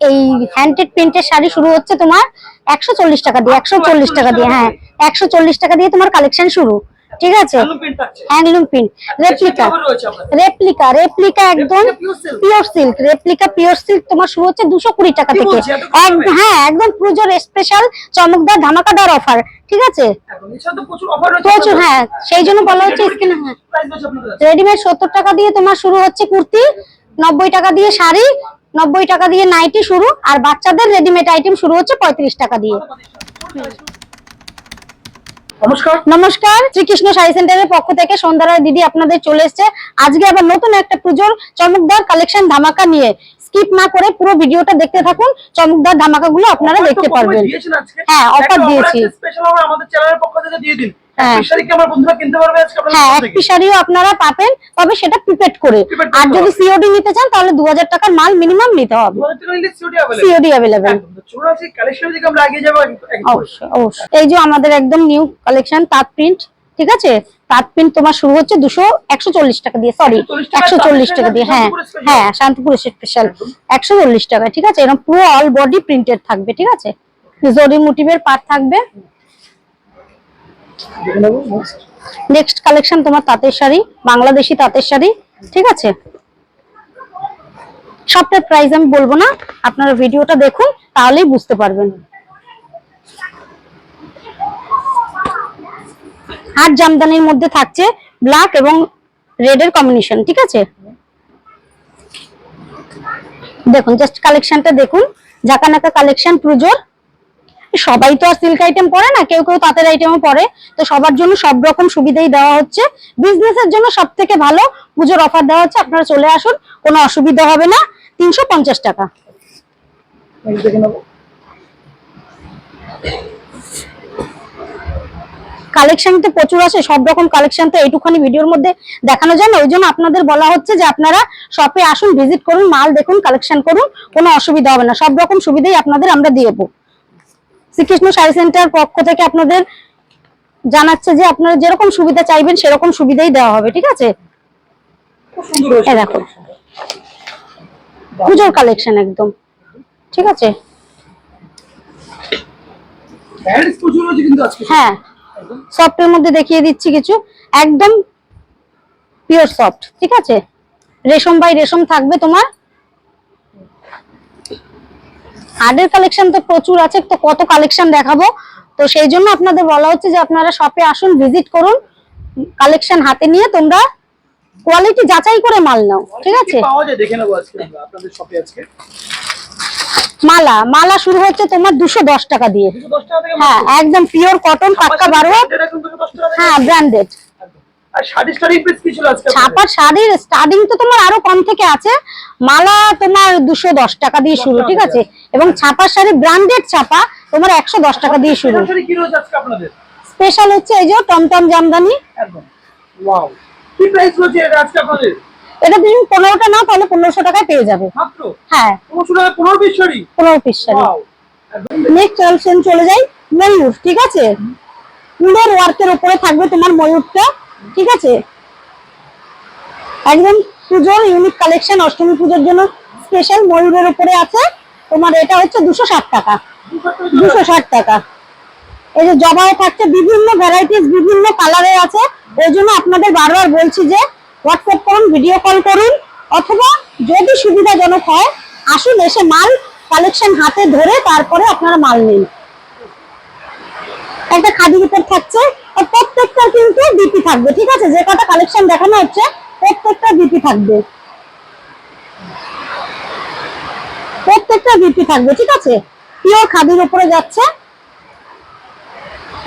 এই হ্যান্ডেড প্রিন্টের শাড়ি শুরু হচ্ছে তোমার একশো চল্লিশ টাকা দিয়ে একশো চল্লিশ টাকা দিয়ে হ্যাঁ একশো চল্লিশ টাকা দিয়ে তোমার কালেকশন শুরু ঠিক আছে? Handloom print replica replica replica একদম? Pure silk replica pure silk তোমার শুরু হচ্ছে দুশো কুড়ি টাকা থেকে? হ্যাঁ একদম পুজোর স্পেশাল চমকদার ধামাকাদার অফার ঠিক আছে? প্রচুর হ্যাঁ সেই জন্য বলা হচ্ছে হ্যাঁ। রেডিমেড সত্তর টাকা দিয়ে তোমার শুরু হচ্ছে কুর্তি নব্বই টাকা দিয়ে শাড়ি নব্বই টাকা দিয়ে নাইটি শুরু আর বাচ্চাদের রেডিমেড আইটেম শুরু হচ্ছে পঁয়ত্রিশ টাকা দিয়ে। নমস্কার। নমস্কার শ্রীকৃষ্ণ শাড়ি সেন্টারের পক্ষ থেকে সন্ধ্যা রায় দিদি আপনাদের চলে এসেছে। আজকে আবার নতুন একটা পুজোর চমকদার কালেকশন ধামাকা নিয়ে। স্কিপ না করে পুরো ভিডিওটা দেখতে থাকুন। চমকদার ধামাকা গুলো আপনারা দেখতে পারবেন। হ্যাঁ, অফার দিয়েছি। offer আমাদের চ্যানেলের পক্ষ থেকে দিয়ে দিন। হ্যাঁ। হ্যাঁ? আপনারা পাবেন তবে সেটা প্রিপেড করে। আর যদি সিওডি নিতে চান তাহলে দু হাজার টাকার মাল মিনিমাম নিতে হবে। 2000 টাকা নিলে COD available। সিওডি অ্যাভেলেবেল এই যে আমাদের একদম নিউ কালেকশন তাঁত প্রিন্ট ঠিক আছে? তাঁত প্রিন্ট তোমার শুরু হচ্ছে দুশো একশো চল্লিশ টাকা দিয়ে সরি একশো চল্লিশ টাকা দিয়ে হ্যাঁ। হ্যাঁ শান্তিপুর স্পেশাল একশো চল্লিশ টাকা ঠিক আছে? এরকম পুরো অল বডি প্রিন্টেড থাকবে ঠিক আছে? জরি মোটিভের পার্ট থাকবে। নেক্সট কালেকশন তোমার তাঁতের শাড়ি, বাংলাদেশি তাঁতের শাড়ি, ঠিক আছে? সবটার প্রাইস আমি বলব না, আপনারা ভিডিওটা দেখুন, তাহলেই বুঝতে পারবেন। আর জামদানির মধ্যে থাকছে ব্ল্যাক এবং রেড এর কম্বিনেশন ঠিক আছে? দেখুন জাস্ট কালেকশনটা দেখুন। জাকানাকা কালেকশন পুজোর সবাই তো আর সিল্ক আইটেম পরে না, কেউ কেউ তাঁতের আইটেমও পরে। তো সবার জন্য সব রকম সুবিধাই দেওয়া হচ্ছে। বিজনেসের জন্য সব থেকে ভালো পুজোর অফার দেওয়া হচ্ছে, আপনারা চলে আসুন, কোনো অসুবিধা হবে না। তিনশো পঞ্চাশ টাকা। কালেকশন তো প্রচুর আছে, সব রকম কালেকশন তো এইটুখানি ভিডিওর মধ্যে দেখানো যায় না। ওই জন্য আপনাদের বলা হচ্ছে যে আপনারা শপে আসুন ভিজিট করুন, মাল দেখুন কালেকশন করুন, কোনো অসুবিধা হবে না। সব রকম সুবিধাই আপনাদের আমরা দিয়ে দেবো। শ্রীকৃষ্ণ শাড়ি সেন্টার পক্ষ থেকে আপনাদের জানাচ্ছে যে আপনারা যেরকম সুবিধা চাইবেন সেরকম সুবিধাই দেওয়া হবে ঠিক আছে? দেখো। পুজোর কালেকশন একদম ঠিক আছে? হ্যাঁ সফটের মধ্যে দেখিয়ে দিচ্ছি কিছু। একদম পিওর সফট ঠিক আছে? রেশম বাই রেশম থাকবে তোমার হার্ডের কালেকশন তো প্রচুর আছে তো কত কালেকশন দেখাবো? তো সেই জন্য আপনাদের বলা হচ্ছে যে আপনারা শপে আসুন ভিজিট করুন কালেকশন হাতে নিয়ে তোমরা কোয়ালিটি যাচাই করে মাল নাও ঠিক আছে? মালা মালা শুরু হচ্ছে তোমার দুশো দশ টাকা দিয়ে। 210 টাকা থেকে হ্যাঁ একদম পিওর কটন পাক্কা বারোয়া এটা কিন্তু 210 টাকা থেকে? হ্যাঁ ব্র্যান্ডেড ছাপার শাড়ির স্টার্টিং তো তোমার আরও কম থেকে আছে। মালা তোমার দুশো দশ টাকা দিয়ে শুরু ঠিক আছে? এবং ছাপার শাড়ি ব্র্যান্ডেড ছাপা তোমার একশো দশ টাকা দিয়ে শুরু। স্পেশাল হচ্ছে এই যে টমটম জামদানি। এটা তুমি পনেরোটা নাও তাহলে পনেরোশো টাকায় পেয়ে যাবে। হ্যাঁ। পনেরো পিস শাড়ি? পনেরো পিস শাড়ি। নেক্সট কালেকশন চলে যাই ময়ূর ঠিক আছে? উলের ওয়ার্কের উপরে থাকবে তোমার ময়ূরটা। ঠিক আছে? একদম পুজোর ইউনিক কালেকশন অষ্টমী পুজোর জন্য স্পেশাল ময়ূরের উপরে আছে। তোমার এটা হচ্ছে দুশো ষাট টাকা। দুশো ষাট টাকা। এই যে জবাও থাকছে, বিভিন্ন ভ্যারাইটিস বিভিন্ন কালারের আছে। ওই জন্য আপনাদের বারবার বলছি যে হোয়াটসঅ্যাপ করুন ভিডিও কল করুন, অথবা যদি সুবিধাজনক হয়, আসুন, এসে মাল কালেকশন হাতে ধরে তারপরে আপনারা মাল নিন। একটা খাদির উপর থাকছে প্রত্যেকটা কিন্তু বিপি থাকবে, ঠিক আছে? যে কটা কালেকশন দেখানো হচ্ছে, প্রত্যেকটা বিপি থাকবে। প্রত্যেকটা বিপি থাকবে, ঠিক আছে? পিওর খাদির উপরে যাচ্ছে,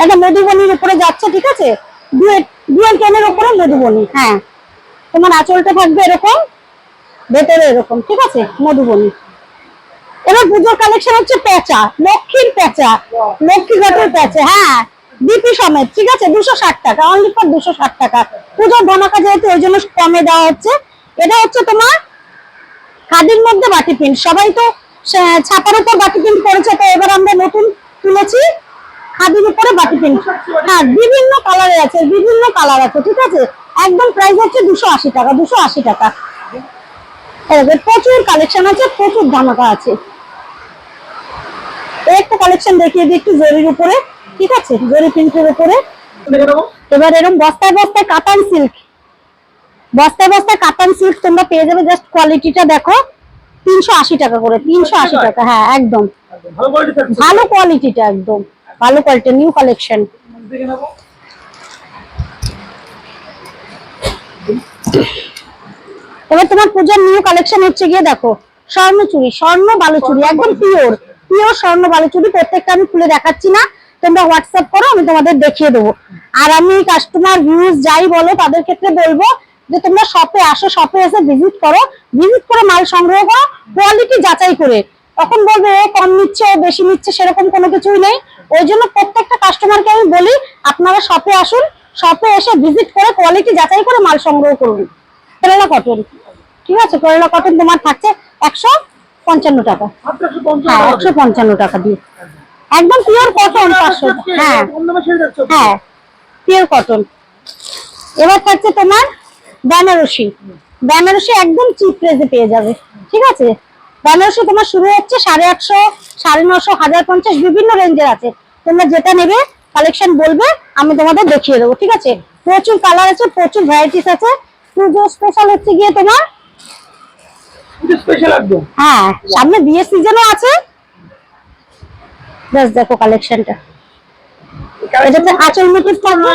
একটা মধুবনির উপরে যাচ্ছে, ঠিক আছে? ডুয়েল টেনের উপরে মধুবনি হ্যাঁ। তোমার আঁচলটা থাকবে এরকম, ভেতরে এরকম, ঠিক আছে? মধুবনি। এবার পুজোর কালেকশন হচ্ছে পেঁচা, লক্ষ্মীর পেঁচা লক্ষ্মী ঘাটের পেঁচা হ্যাঁ। বিপি সমেত, ঠিক আছে? দুশো ষাট টাকা অনলি ফর দুশো ষাট টাকা। পুজোর ধামাকা যেহেতু, ওই জন্য কমে দেওয়া হচ্ছে। এটা হচ্ছে তোমার খাদির মধ্যে বাটি প্রিন্ট সবাই তো ছাপার উপর বাটি প্রিন্ট করেছে, তো এবার আমরা নতুন তুলেছি খাদির উপরে বাটি প্রিন্ট হ্যাঁ বিভিন্ন কালারে আছে, বিভিন্ন কালার আছে, ঠিক আছে? একদম প্রাইস হচ্ছে দুশো আশি টাকা, দুশো আশি টাকা। প্রচুর কালেকশন আছে, প্রচুর ধামাকা আছে। একটা কালেকশন দেখিয়ে দিই একটু জরির উপরে। ঠিক আছে? জরি প্রিন্টের উপরে এবার এরকম বস্তায় বস্তায় কাতান সিল্ক বস্তায় বস্তায় কাতান সিল্ক তোমরা পেয়ে যাবে জাস্ট কোয়ালিটিটা দেখো তিনশো আশি টাকা করে তিনশো আশি টাকা হ্যাঁ একদম। ভালো কোয়ালিটিটা একদম। ভালো কোয়ালিটি নিউ কালেকশন এবার তোমার পূজার নিউ কালেকশন হচ্ছে গিয়ে দেখো স্বর্ণ চুড়ি স্বর্ণ বালুচুরি একদম পিওর পিওর স্বর্ণ বালুচুরি প্রত্যেকটা আমি খুলে দেখাচ্ছি না। তোমরা হোয়াটসঅ্যাপ করো আমি তোমাদের দেখিয়ে দেবো। আর আমি কাস্টমার ভিউজ যাই বলো তাদের ক্ষেত্রে বলব যে তোমরা শপে আসো শপে এসে ভিজিট করো। ভিজিট করে মাল সংগ্রহ করো কোয়ালিটি যাচাই করে। তখন বলবে ও কম নিচ্ছে ও বেশি নিচ্ছে সেরকম কোনো কিছুই নেই। ওই জন্য প্রত্যেকটা কাস্টমারকে আমি বলি আপনারা শপে আসুন শপে এসে ভিজিট করে কোয়ালিটি যাচাই করে মাল সংগ্রহ করুন। কেরালা কটন ঠিক আছে? কেরালা কটন তোমার থাকছে একশো পঞ্চান্ন টাকা। হ্যাঁ টাকা একশো পঞ্চান্ন টাকা দিয়ে। একদম পিওর কটন পাঁচশো হ্যাঁ। হ্যাঁ পিওর কটন এবার থাকছে তোমার বেনারসি। বেনারসি একদম চিপ প্রাইসে পেয়ে যাবে ঠিক আছে? বেনারসি তোমার শুরু হচ্ছে সাড়ে আটশো সাড়ে নশো হাজার পঞ্চাশ বিভিন্ন রেঞ্জের আছে। তোমরা যেটা নেবে কালেকশন বলবে আমি তোমাদের দেখিয়ে দেবো ঠিক আছে? প্রচুর কালার আছে প্রচুর ভ্যারাইটিস আছে। পুজো স্পেশাল হচ্ছে গিয়ে তোমার হ্যাঁ সামনে বিয়ের সিজনও আছে। জাস্ট দেখো কালেকশনটা এটাতে আঁচল মোটিভ থাকবে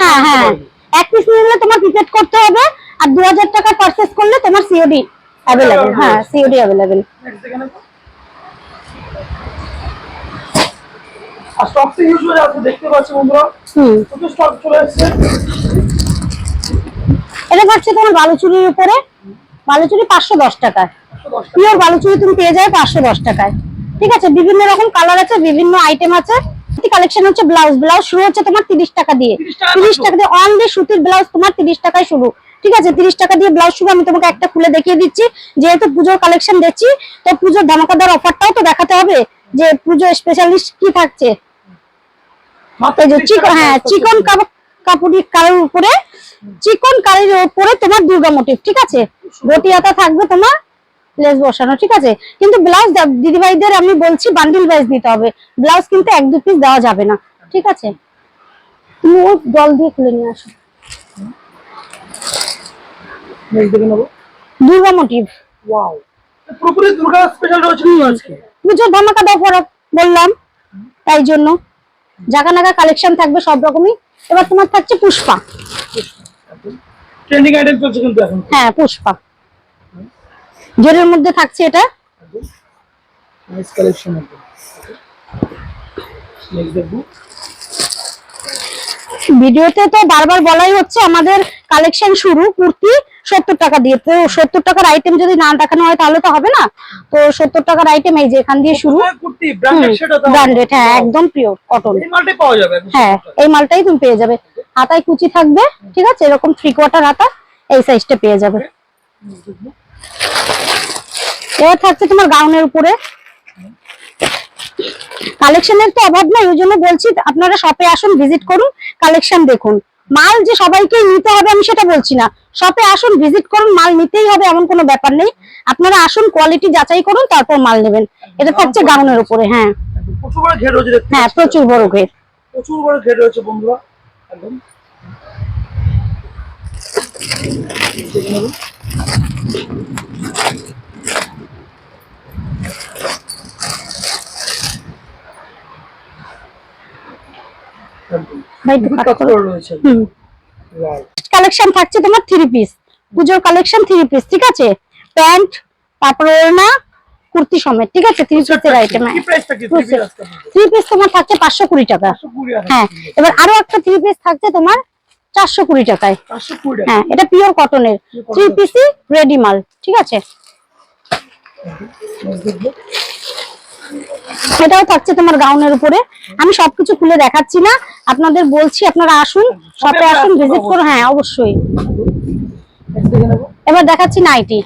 হ্যাঁ হ্যাঁ। এক পিস নিলে তোমার প্রিপেড করতে হবে আর দু হাজার টাকা পারচেস করলে তোমার সিওডি অ্যাভেলেবেল হ্যাঁ সিওডি অ্যাভেলেবেল। আর স্টক তো ইউজুয়ালি আছে দেখতে পাচ্ছি বন্ধুরা। হুম। প্রচুর স্টক চলে এসেছে? এটা থাকছে তোমার বালুচুরির উপরে। বালুচুরি পাঁচশো দশ টাকায়। একশো দশ টাকা। পিওর বালুচুরি তুমি পেয়ে যাবে পাঁচশো দশ টাকায়। ঠিক আছে? বিভিন্ন রকম কালার আছে বিভিন্ন আইটেম আছে। কালেকশন হচ্ছে ব্লাউজ ব্লাউজ শুরু হচ্ছে তোমার তিরিশ টাকা দিয়ে। তিরিশ টাকা দিয়ে অনলি সুতির ব্লাউজ তোমার তিরিশ টাকায় শুরু। ঠিক আছে? তিরিশ টাকা দিয়ে ব্লাউজ শুরু। আমি তোমাকে একটা খুলে দেখিয়ে দিচ্ছি। যেহেতু পুজোর কালেকশন দিচ্ছি তো পুজোর ধামাকাদার অফারটাও তো দেখাতে হবে যে পুজো স্পেশালিস্ট কি থাকছে। মাত্র এই যে 30 চিকন টাকা হ্যাঁ চিকন কাপড়ি কালার উপরে চিকন কালির উপরে তোমার দুর্গা মোটিভ ঠিক আছে? গটিয়াটা থাকবে তোমার লেস বসানো ঠিক আছে? কিন্তু ব্লাউজ দিদিভাইদের আমি বলছি বান্ডিল ওয়াইজ নিতে হবে। ব্লাউজ কিন্তু এক দু পিস দেওয়া যাবে না ঠিক আছে? তুমি ওই জল দিয়ে খুলে নিয়ে আসো। দুর্গা মোটিভ ওয়াও পুরোপুরি দুর্গা স্পেশাল রয়েছে কিন্তু ধামাকা দাও পরে বললাম। তাই জন্য। জাগা নাগা কালেকশন থাকবে সব রকমই। এবার তোমার থাকছে পুষ্পা। ট্রেন্ডিং আইটেম চলছে কিন্তু এখন। হ্যাঁ পুষ্পা। জেরের মধ্যে থাকছে এটা? নাইস কালেকশন ভিডিওতে তো বারবার বলাই হচ্ছে আমাদের কালেকশন শুরু কুর্তি সত্তর টাকা দিয়ে। তো সত্তর টাকার আইটেম যদি না দেখানো হয় তাহলে তো হবে না। তো সত্তর টাকার আইটেম এই যে এখান দিয়ে শুরু। কুর্তি ব্র্যান্ডেড হ্যাঁ একদম পিওর কটন হ্যাঁ এই মালটাই তুমি পেয়ে যাবে। হাতায় কুচি থাকবে ঠিক আছে? এরকম থ্রি কোয়ার্টার হাতা এই সাইজটা পেয়ে যাবে। এবার থাকছে তোমার গাউনের উপরে। কালেকশনের তো অভাব নাই ওই জন্য বলছি আপনারা শপে আসুন ভিজিট করুন কালেকশন দেখুন। মাল যে সবাইকেই নিতে হবে আমি সেটা বলছি না। শপে আসুন ভিজিট করুন মাল নিতেই হবে এমন কোনো ব্যাপার নেই। আপনারা আসুন কোয়ালিটি যাচাই করুন তারপর মাল নেবেন। এটা থাকছে গাউনের উপরে হ্যাঁ। প্রচুর বড় ঘের হ্যাঁ প্রচুর বড় ঘের। প্রচুর বড় ঘের রয়েছে বন্ধুরা একদম দেখে নেব। একদম। ভাই একটু খুব cut কাজ করো। করা রয়েছে কালেকশন থাকছে তোমার থ্রি পিস পুজোর কালেকশন থ্রি পিস ঠিক আছে? প্যান্ট তারপরে ওড়না কুর্তি সমেত ঠিক আছে? থ্রি পিসের আইটেম থ্রি পিস তোমার থাকছে পাঁচশো কুড়ি টাকা। কুড়ি টাকা হ্যাঁ এবার আরও একটা থ্রি পিস থাকছে তোমার চারশো কুড়ি টাকায়। হ্যাঁ এটা পিওর কটনের থ্রি পিসি রেডি মাল ঠিক আছে। এটাও থাকছে তোমার গাউনের উপরে। আমি সবকিছু খুলে দেখাচ্ছি না। আপনাদের বলছি আপনারা আসুন শপে আসুন ভিজিট করুন। হ্যাঁ অবশ্যই। এবার দেখাচ্ছি নাইটি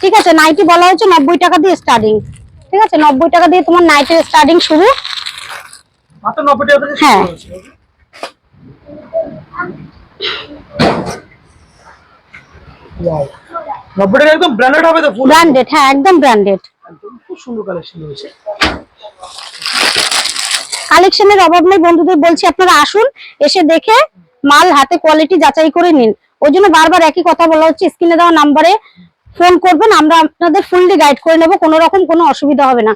ঠিক আছে নাইটি বলা হয়েছে নব্বই টাকা দিয়ে স্টার্টিং ঠিক আছে নব্বই টাকা দিয়ে তোমার নাইটের স্টার্টিং শুরু। হ্যাঁ। টাকা একদম ব্র্যান্ডেড হবে তো ফুল ব্র্যান্ডেড হ্যাঁ একদম ব্র্যান্ডেড খুব সুন্দর কালেকশন রয়েছে। কালেকশনের অভাব নেই বন্ধুদের বলছি আপনারা আসুন এসে দেখে মাল হাতে কোয়ালিটি যাচাই করে নিন। ওই জন্য বারবার একই কথা বলা হচ্ছে স্ক্রিনে দেওয়া নাম্বারে ফোন করবেন আমরা আপনাদের ফুললি গাইড করে নেব কোনো রকম কোনো অসুবিধা হবে না।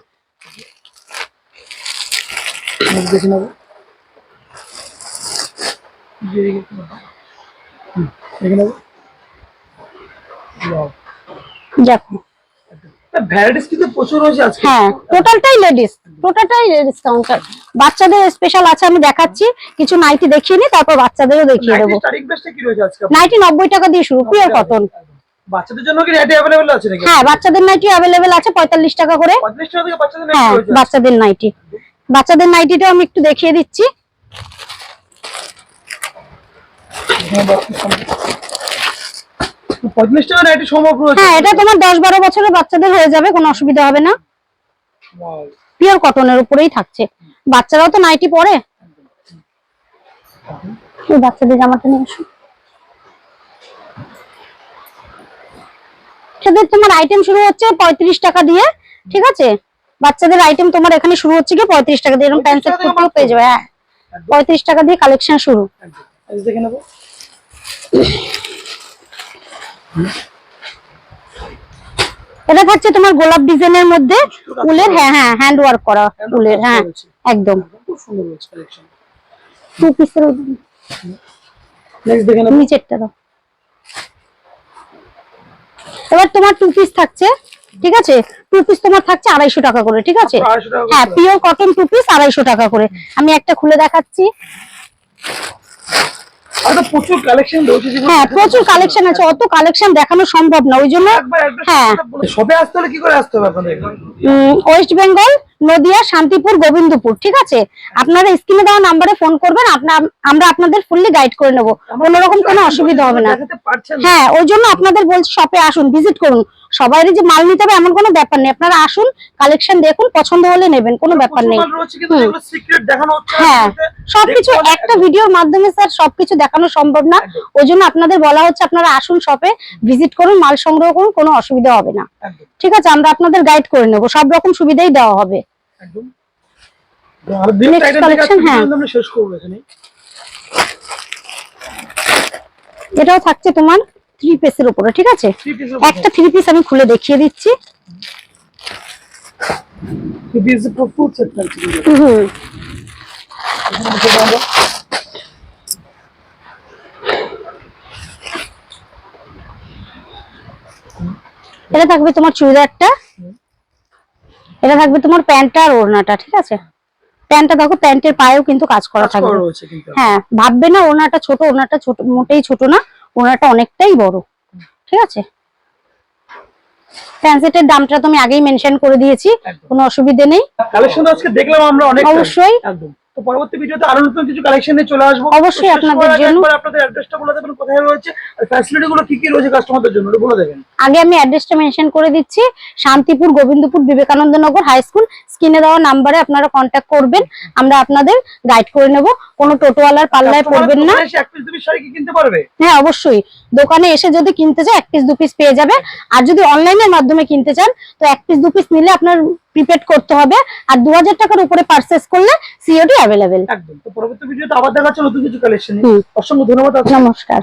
দেখে। ভ্যারাইটিস কিন্তু প্রচুর রয়েছে আজকে। হ্যাঁ টোটালটাই লেডিস টোটালটাই লেডিস কাউন্টার। বাচ্চাদের স্পেশাল আছে আমি দেখাচ্ছি। কিছু নাইটি দেখিয়ে নি তারপর বাচ্চাদেরও দেখিয়ে দেবো। স্টার্টিং প্রাইসটা কি রয়েছে আজকে? নাইটি নব্বই টাকা দিয়ে শুরু পিওর কটন বাচ্চাদের জন্য কি রেডি অ্যাভেলেবল আছে নাকি? হ্যাঁ বাচ্চাদের নাইটি অ্যাভেলেবেল আছে পঁয়তাল্লিশ টাকা করে। পঁয়ত্রিশ টাকা থেকে বাচ্চাদের হ্যাঁ বাচ্চাদের নাইটি বাচ্চাদের নাইটিটাও আমি একটু দেখিয়ে দিচ্ছি। পঁয়ত্রিশ টাকা সম্ভব হ্যাঁ এটা তোমার দশ বারো বছরের বাচ্চাদের হয়ে যাবে কোনো অসুবিধা হবে না। Wow. পিওর কটনের উপরেই থাকছে। বাচ্চারাও তো নাইটি পরে। বাচ্চাদের জামাটা নিয়ে আসো। বাচ্চাদের তোমার আইটেম শুরু হচ্ছে পঁয়ত্রিশ টাকা দিয়ে ঠিক আছে? বাচ্চাদের আইটেম তোমার এখানে শুরু হচ্ছে কি পঁয়ত্রিশ টাকা দিয়ে। এরকম প্যান্ট সেট 35 পেয়ে যাবে হ্যাঁ। পঁয়ত্রিশ টাকা দিয়ে কালেকশন শুরু। দেখে নেব। এটা থাকছে তোমার গোলাপ ডিজাইনের মধ্যে উলের হ্যাঁ হ্যাঁ হ্যান্ড ওয়ার্ক করা উলের হ্যাঁ একদম। খুব সুন্দর রয়েছে কালেকশন টু পিসের নেক্সট দেখে নিচেরটা দাও। এবার তোমার টু পিস থাকছে ঠিক আছে? টু পিস তোমার থাকছে আড়াইশো টাকা করে ঠিক আছে? মাত্র 250 টাকা করে। হ্যাঁ পিওর কটন টু পিস আড়াইশো টাকা করে। আমি একটা খুলে দেখাচ্ছি। আর তো প্রচুর কালেকশন রয়েছে হ্যাঁ প্রচুর কালেকশন আছে অত কালেকশন দেখানো সম্ভব না ওই জন্য হ্যাঁ। সবে আসতে হলে কি করে আসতে হবে আপনাদের? ওয়েস্ট বেঙ্গল নদিয়া শান্তিপুর গোবিন্দপুর ঠিক আছে? আপনারা স্ক্রিনে দেওয়া নাম্বারে ফোন করবেন আপনার আমরা আপনাদের ফুললি গাইড করে নেব। কোনো রকম কোনো অসুবিধা হবে না। হ্যাঁ ওই জন্য আপনাদের বলছি শপে আসুন ভিজিট করুন। সবাই যে মাল নিতে হবে এমন কোনো ব্যাপার নেই। আপনারা আসুন কালেকশন দেখুন পছন্দ হলে নেবেন কোনো ব্যাপার নেই। হ্যাঁ সবকিছু একটা ভিডিওর মাধ্যমে স্যার সবকিছু দেখানো সম্ভব না। ওই জন্য আপনাদের বলা হচ্ছে আপনারা আসুন শপে ভিজিট করুন মাল সংগ্রহ করুন কোনো অসুবিধা হবে না। ঠিক আছে আমরা আপনাদের গাইড করে নেব। সব রকম সুবিধাই দেওয়া হবে। একদম। হ্যাঁ। কিন্তু আমরা শেষ করব এখানে। এটাও থাকছে তোমার থ্রি পিসের উপরে ঠিক আছে? একটা থ্রি পিস আমি খুলে দেখিয়ে দিচ্ছি। এটা থাকবে তোমার চুড়িদারটা। এটা থাকবে তোমার প্যান্টটা আর ওড়নাটা ঠিক আছে? প্যান্টটা দেখো প্যান্টের পায়েও কিন্তু কাজ করা থাকবে। হ্যাঁ ভাববে না ওড়নাটা ছোট ওড়নাটা ছোট মোটেই ছোট না ওড়নাটা অনেকটাই বড় ঠিক আছে? প্যান্ট সেটের দামটা তো আমি আগেই মেনশন করে দিয়েছি কোনো অসুবিধে নেই। কালেকশন আজকে দেখলাম আমরা অনেক অবশ্যই। একদম। তো পরবর্তী ভিডিওতে আরও নতুন কিছু কালেকশন নিয়ে চলে আসব। অবশ্যই আপনাদের জন্য। আপনাদের অ্যাড্রেসটা বলে দেবেন কোথায় রয়েছে আর ফ্যাসিলিটি গুলো কি কি রয়েছে কাস্টমারদের জন্য বলে দেবেন। আগে আমি অ্যাড্রেসটা মেনশন করে দিচ্ছি। শান্তিপুর গোবিন্দপুর বিবেকানন্দ নগর হাই স্কুল স্ক্রিনে দেওয়া নাম্বারে আপনারা কন্ট্যাক্ট করবেন। আমরা আপনাদের গাইড করে নেব। কোনো টোটোওয়ালার পাল্লায় পড়বেন না। এক পিস দুই পিস শাড়ি কি কিনতে পারবে? হ্যাঁ অবশ্যই। দোকানে এসে যদি কিনতে চায় এক পিস দু পিস পেয়ে যাবে। আর যদি অনলাইনের মাধ্যমে কিনতে চান তো এক পিস দু পিস নিলে আপনার প্রিপেড করতে হবে। আর দু হাজার টাকার উপরে পারচেস করলে সিওডি অ্যাভেলেবেল একদম। তো পরবর্তী ভিডিওতে আবার দেখা হচ্ছে নতুন কিছু কালেকশন। অসংখ্য ধন্যবাদ নমস্কার।